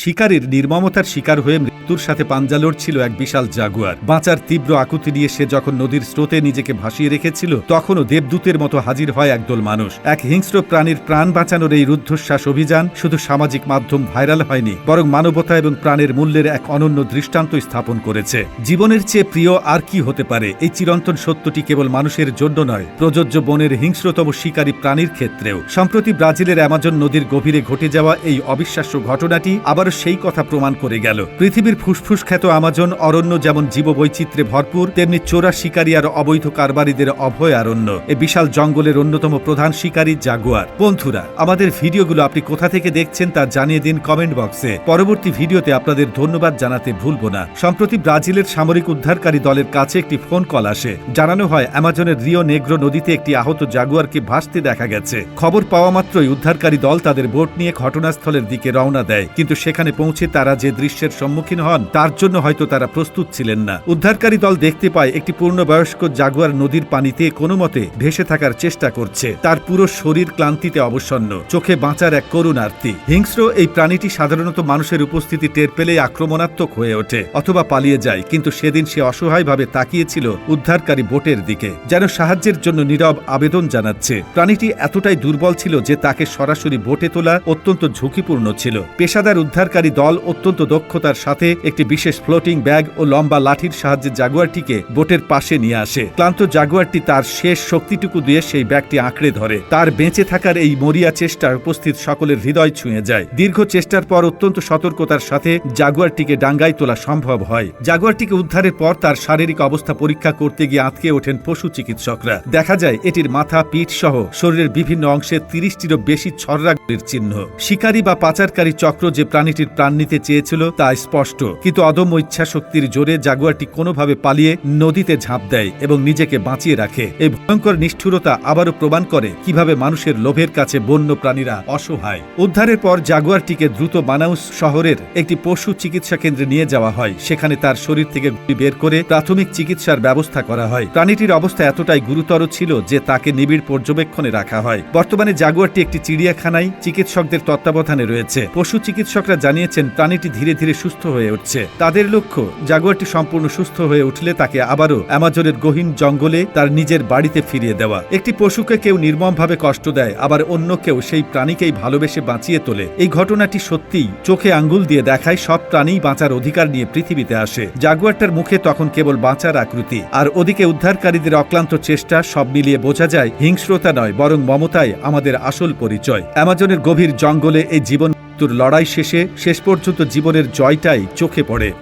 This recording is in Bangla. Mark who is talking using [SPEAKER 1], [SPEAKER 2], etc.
[SPEAKER 1] শিকারীর নির্মমতার শিকার হয়ে মৃত্যুর সাথে পাঞ্জা লড়ছিল এক বিশাল জাগুয়ার। বাঁচার তীব্র আকুতি নিয়ে সে যখন নদীর স্রোতে নিজেকে ভাসিয়ে রেখেছিল, তখনও দেবদূতের মতো হাজির হয় একদল মানুষ। এক হিংস্র প্রাণীর প্রাণ বাঁচানোর এই রুদ্ধশ্বাস অভিযান শুধু সামাজিক মাধ্যম ভাইরাল হয়নি, বরং মানবতা এবং প্রাণের মূল্যের এক অনন্য দৃষ্টান্ত স্থাপন করেছে। জীবনের চেয়ে প্রিয় আর কি হতে পারে? এই চিরন্তন সত্যটি কেবল মানুষের জন্য নয়, প্রযোজ্য বনের হিংস্রতম শিকারী প্রাণীর ক্ষেত্রেও। সম্প্রতি ব্রাজিলের অ্যামাজন নদীর গভীরে ঘটে যাওয়া এই অবিশ্বাস্য ঘটনাটি আবারও সেই কথা প্রমাণ করে গেল। পৃথিবীর ফুসফুস খ্যাত আমাজন অরণ্য যেমন জীববৈচিত্র্যে ভরপুর, তেমনি চোরা শিকারী আর অবৈধ কারবারিদের অভয় অরণ্য এ বিশাল জঙ্গলের অন্যতম প্রধান শিকারী জাগুয়ার। বন্ধুরা, আমাদের ভিডিওগুলো আপনি কোথা থেকে দেখছেন তা জানিয়ে দিন কমেন্ট বক্সে। পরবর্তী ভিডিওতে আপনাদের ধন্যবাদ জানাতে ভুলব না। সম্প্রতি ব্রাজিলের সামরিক উদ্ধারকারী দলের কাছে একটি ফোন কল আসে। জানানো হয় অ্যামাজনের রিও নেগ্রো নদীতে একটি আহত জাগুয়ারকে ভাসতে দেখা গেছে। খবর পাওয়া মাত্রই উদ্ধারকারী দল তাদের বোট নিয়ে ঘটনাস্থলের দিকে রওনা দেয়। কিন্তু সেখানে পৌঁছে তারা যে দৃশ্যের সম্মুখীন হন, তার জন্য হয়তো তারা প্রস্তুত ছিলেন না। উদ্ধারকারী দল দেখতে পায়, একটি পূর্ণবয়স্ক জাগুয়ার নদীর পানিতে কোনো মতে ভেসে থাকার চেষ্টা করছে। তার পুরো শরীর ক্লান্তিতে অবসন্ন, চোখে বাঁচার এক করুণ আরতি হিংস্র এই প্রাণীটি সাধারণত মানুষের উপস্থিতি টের পেলেই আক্রমণাত্মক হয়ে ওঠে অথবা পালিয়ে যায়, কিন্তু সেদিন সে অসহায়ভাবে তাকিয়েছিল উদ্ধারকারী বোটের দিকে, যেন সাহায্যের জন্য নীরব আবেদন জানাচ্ছে। প্রাণীটি এতটাই দুর্বল ছিল যে তাকে সরাসরি বোটে তোলা অত্যন্ত ঝুঁকিপূর্ণ ছিল। পেশাদার উদ্ধারকারী দল অত্যন্ত দক্ষতার সাথে একটি বিশেষ ফ্লোটিং ব্যাগ ও লম্বা লাঠির সাহায্যে জাগুয়ারটিকে বোটের পাশে নিয়ে আসে। ক্লান্ত জাগুয়ারটি তার শেষ শক্তিটুকু দিয়ে সেই ব্যাগটি আঁকড়ে ধরে। তার বেঁচে থাকার এই মরিয়া চেষ্টা উপস্থিত সকলের হৃদয় ছুঁয়ে যায়। দীর্ঘ চেষ্টার পর অত্যন্ত সতর্কতার সাথে জাগুয়ারটিকে ডাঙ্গায় তোলা সম্ভব হয়। জাগুয়ারটিকে উদ্ধারের পর তার শারীরিক অবস্থা পরীক্ষা করতে গিয়ে আঁতকে ওঠেন পশু চিকিৎসকরা। দেখা যায়, এটির মাথা, পিঠ সহ শরীরের বিভিন্ন অংশে তিরিশটিরও বেশি ছররাগুলির চিহ্ন। শিকারী বা পাচারকারী চক্র যে প্রাণীটির প্রাণ নিতে চেয়েছিল তা স্পষ্ট। কিন্তু অদম্য ইচ্ছা শক্তির জোরে জাগুয়ারটি কোনোভাবে পালিয়ে নদীতে ঝাঁপ দেয় এবং নিজেকে বাঁচিয়ে রাখে। এই ভয়ঙ্কর নিষ্ঠুরতা আবারও প্রমাণ করে কীভাবে মানুষের লোভের কাছে বন্য প্রাণীরা অসহায়। উদ্ধারের পর জাগুয়ারটিকে দ্রুত মানাউস শহরের একটি পশু চিকিৎসা কেন্দ্রে নিয়ে যাওয়া হয়। সেখানে তার শরীর থেকে গুলি বের করে প্রাথমিক চিকিৎসার ব্যবস্থা করা হয়। প্রাণীটির অবস্থা এতটাই গুরুতর ছিল যে তাকে নিবিড় পর্যবেক্ষণে রাখা হয়। বর্তমানে জাগুয়ারটি একটি চিড়িয়াখানায় চিকিৎসকদের তত্ত্বাবধানে রয়েছে। পশু চিকিৎসকরা জানিয়েছেন, প্রাণীটি ধীরে ধীরে সুস্থ হয়ে উঠছে। তাদের লক্ষ্য, জাগুয়ারটি সম্পূর্ণ সুস্থ হয়ে উঠলে তাকে আবারও অ্যামাজনের গহীন জঙ্গলে তার নিজের বাড়িতে ফিরিয়ে দেওয়া। একটি পশুকে কেউ নির্মমভাবে কষ্ট দেয়, আবার অন্য কেউ সেই প্রাণীকেই ভালোবেসে বাঁচিয়ে তোলে। এই ঘটনাটি সত্যিই চোখে আঙ্গুল দিয়ে দেখায়, সব প্রাণী বাঁচার অধিকার নিয়ে পৃথিবীতে আসে। জাগুয়ারটার মুখে তখন কেবল বাঁচার আকৃতি, আর ওদিকে উদ্ধারকারীদের অক্লান্ত চেষ্টা, সব মিলিয়ে বোঝা যায়, হিংস্রতা নয়, বরং মমতায় আমাদের আসল পরিচয়। অ্যামাজনের গভীর জঙ্গলে এই জীবন মৃত্যুর লড়াই শেষে শেষ পর্যন্ত জীবনের জয়টাই চোখে পড়ে।